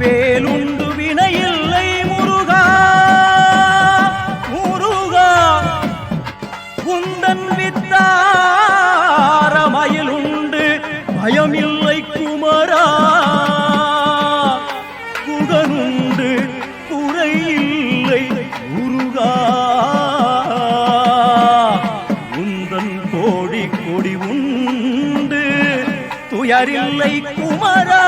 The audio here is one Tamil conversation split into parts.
வேலுண்டு வினையில்லை முருகா. முருகா குந்தன் வித்தாரமயிலுண்டு பயமில்லை குமரா. குகனுண்டு குறையில்லை முருகா. உந்தன் கோடி கொடி உண்டு துயரில்லை குமரா.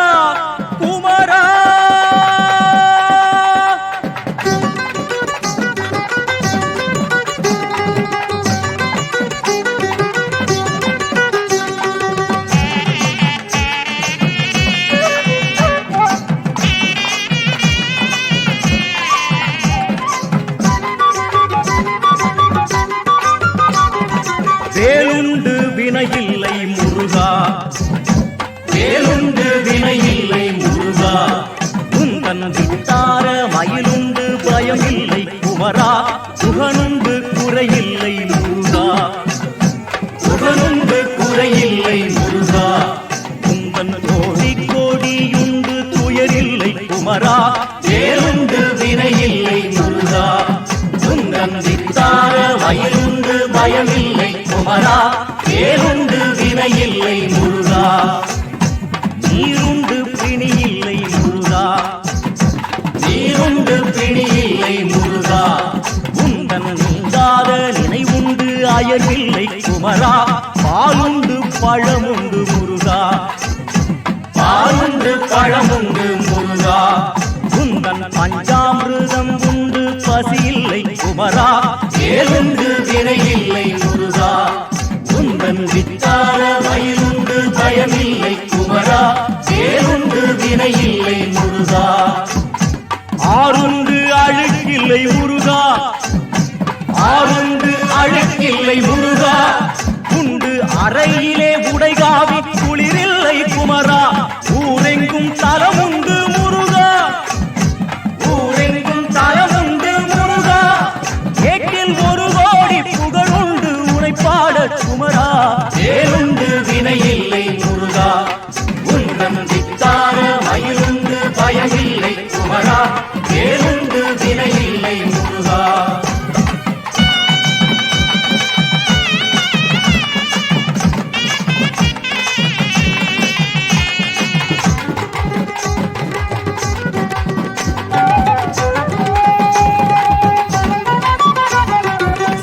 பயமில்லை குமரா. சுகனுண்டு குறையில்லை முருகா. சுகனுண்டு குறையில்லை முருகா. உந்தன் கோடி கோடியுண்டு துயரில்லை குமரா. வேலுண்டு வினையில்லை முருகா. உந்தன் வித்தார வயலுண்டு பயமில்லை குமரா. வேலுண்டு வினையில்லை முருகா. நினைவுண்டு இல்லை குமரா. பாலுண்டு பழமுண்டு முருகா. பாலுண்டு பழமுண்டு முருகா. குந்தன் பஞ்சாமிருதம் உண்டு பசி இல்லை குமரா. ஏழுண்டு வினையில்லை முருகா. குந்தன் வித்தார வயலுண்டு பயமில்லை குமரா. ஏழுண்டு வினையில்லை முருகா. ஆறுண்டு அழுக்கில்லை முருகா. ஆறுண்டு அழுக்கில்லை முருகா. உண்டு அறையிலே உடைகாவி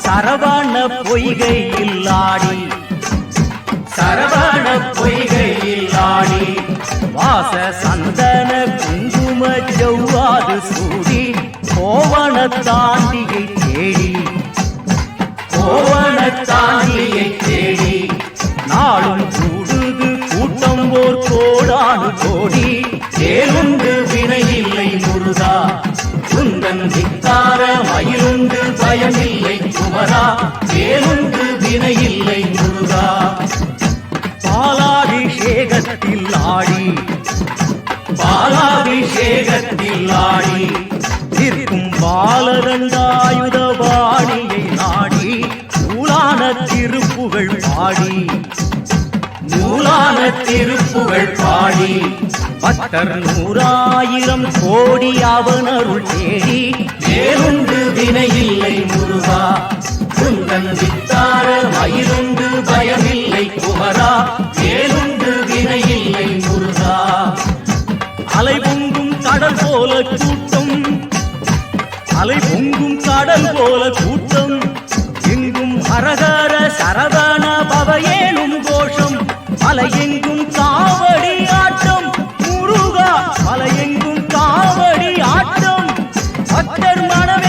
சரவான பொய்கையில் ஆடி. சரவான பொய்கையில் ஆடி. வாச சந்தன குங்கும ஜவ்வாது சூடி. கோவண தாண்டியை தேடி. கோவண தாண்டியை தேடி. நாளும் கூடுது கூட்டம் ஓர் கோடானு கோடி. ஏழுண்டு வினையில் சித்தார வித்தார மயிலுண்டு பயமில்லை குமரா வேலுண்டு வினையில்லை முருகா. பாலாபிஷேகத்தில் ஆடி பாலாபிஷேகத்தில் ஆடி நிற்கும் பாலரண்டாயுத திருப்புகழ் பாடி பக்தர் நூறாயிரம் கோடி அவனருள் தேடி வேறுண்டு வினையில்லை முருகா. குந்தன் வித்தார மயிலுண்டு பயமில்லை குமரா. வேறுண்டு வினையில்லை முருகா. அலை பொங்கும் கடல் போல கூட்டம். அலை பொங்கும் கடல் போல கூட்டம். எங்கும் ஹரஹர சரவண மலையெங்கும் காவடி ஆட்டம். முருகா மலையெங்கும் காவடி ஆட்டம். பக்தர் மனமே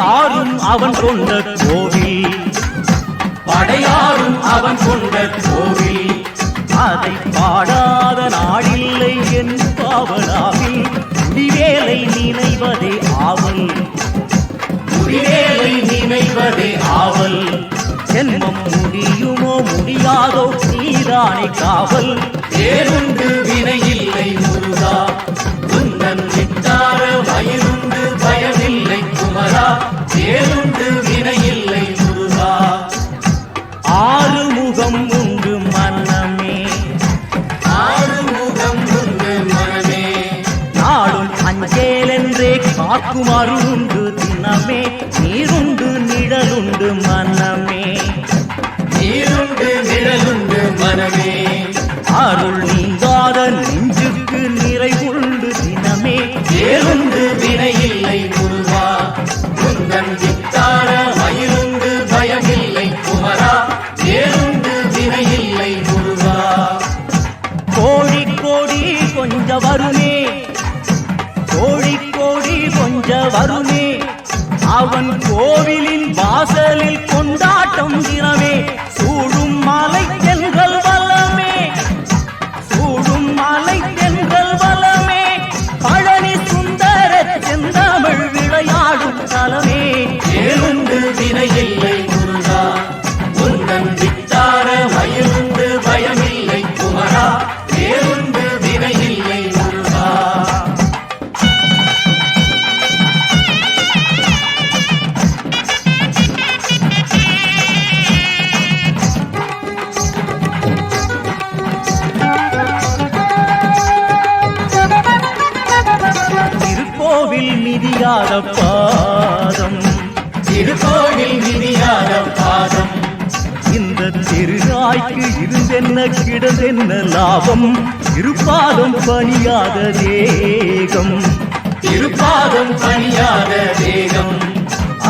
படையாரும் அவன் கொண்ட கோவில். படையாரும் அவன் கொண்ட கோவில். அதை பாடாத நாடில்லை என் பாவனாவில் முடிவே முடிவேலை நினைவதே ஆவல். முடிவேலை நினைவதே ஆவல். ஜென்மம் முடியுமோ முடியாதோ நீதானே காவல். முகம் உண்டு மனமே நாடும் அஞ்சேலென்றே காக்கும் அருளுண்டு தினமே. நீருண்டு நிழலுண்டு மன்னமே நீருண்டு நிழலுண்டு மனமே அருள் நீங்காத நெஞ்சுக்கு நிறைவுண்டு தினமே. வேறுண்டு வினையில்லை திருநாய்க்கு இருந்தென்ன கிடந்தென்ன லாபம்? இருப்பாதம் பணியாத தேகம் திருப்பாதம் பணியாத தேகம்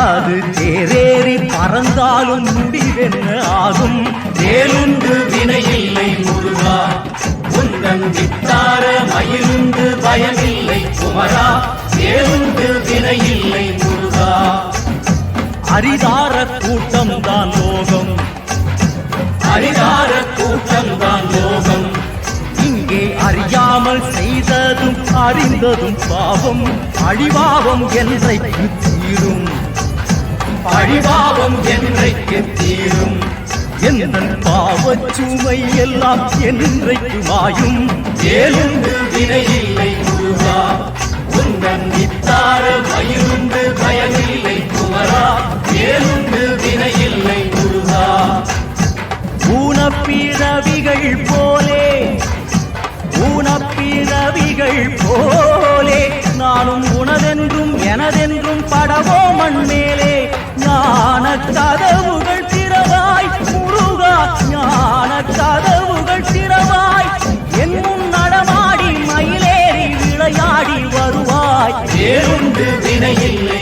அது தேரேறி பறந்தாலும் முடிவென்ன ஆகும்? வேலுண்டு வினையில்லை முருகா. உந்தன் வித்தார மயிலுண்டு பயமில்லை குமரா. வேலுண்டு வினையில்லை முருகா. அரிதார கூட்டம் தான் அறிந்ததும் பாவம் அழிவாவம் என்றைக்கு தீரும் பழிபாவம் என்றைக்கு தீரும் எந்தன் பாவச் சுமை எல்லாம் என்றைக்கு மாயும்? வேலுண்டு வினையில்லை முருகா உந்தன் வித்தார மயிலுண்டு பயமில்லை குமரா. வேலுண்டு வினையில்லை முருகா ஊனப்பிறவிகள் போலே மண் மேலே ஞான கதவுகள் திறவாய். முருகா ஞான கதவுகள் திறவாய். என் முன் நடமாடி மயிலேறி விளையாடி வருவாய். வேலுண்டு வினையில்லை.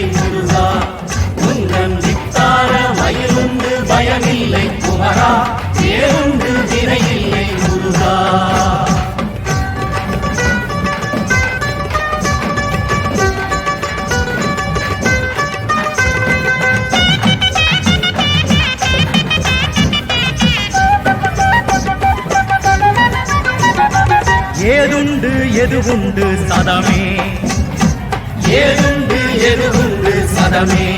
ஏதுண்டு எதுவுண்டு சதமே. ஏதுண்டு எதுவுண்டு சதமே.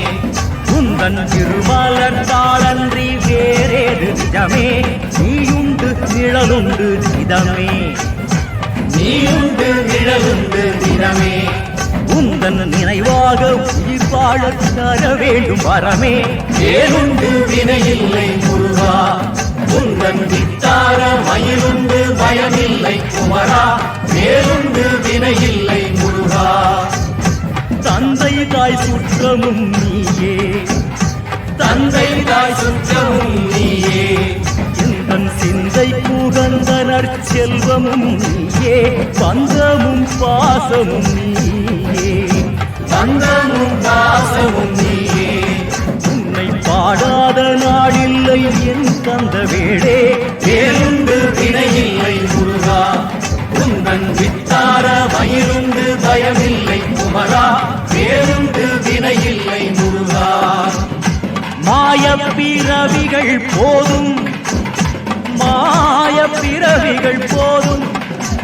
உந்தன் திருமலர் தாளன்றி வேறேது நிஜமே. நீயுண்டு நிழலுண்டு இதமே நீயுண்டு நிழலுண்டு நிறமே உந்தன் நினைவாக உயிர் வாழ தர வேண்டும் வரமே. ஏதுண்டு வினையில்லை முருகா உந்தன் வித்தார மயிலுண்டு பயமில்லை குமரா வேலுண்டு வினையில்லை முருகா. தந்தை தாய் சுற்றமும் நீயே. தந்தை தாய் சுற்றமும் நீயே. எந்தன் சிந்தை புகந்த நற்செல்வமும் நீயே. பந்தமும் பாசமும் நீயே. பந்தமும் பாசமும் நீயே பிறந்த வீடே. வேலுண்டு வினையில்லை முருகா. உந்தன் வித்தார வயிறுண்டு பயமில்லை குமரா. வேலுண்டு வினையில்லை முருகா. மாய பிறவிகள் போதும். மாய பிறவிகள் போதும்.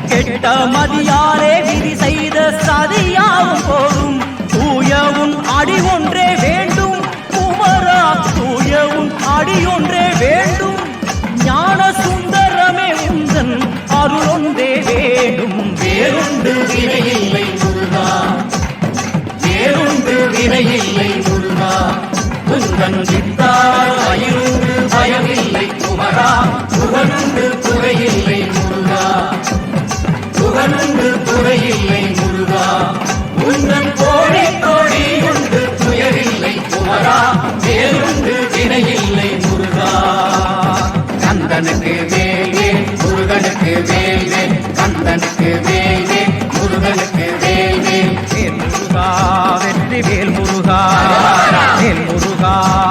கெட்ட மதியாரே விதி செய்த சதியாவும் போதும். தூயவும் அடி ஒன்றே வேண்டும். குமரா தூயவும் அடி வஞ்சித்தார் வயிறுண்டு பயமில்லை குமரா புகழுண்டு துறையில்லை முருகா. புகழுண்டு துறையில்லை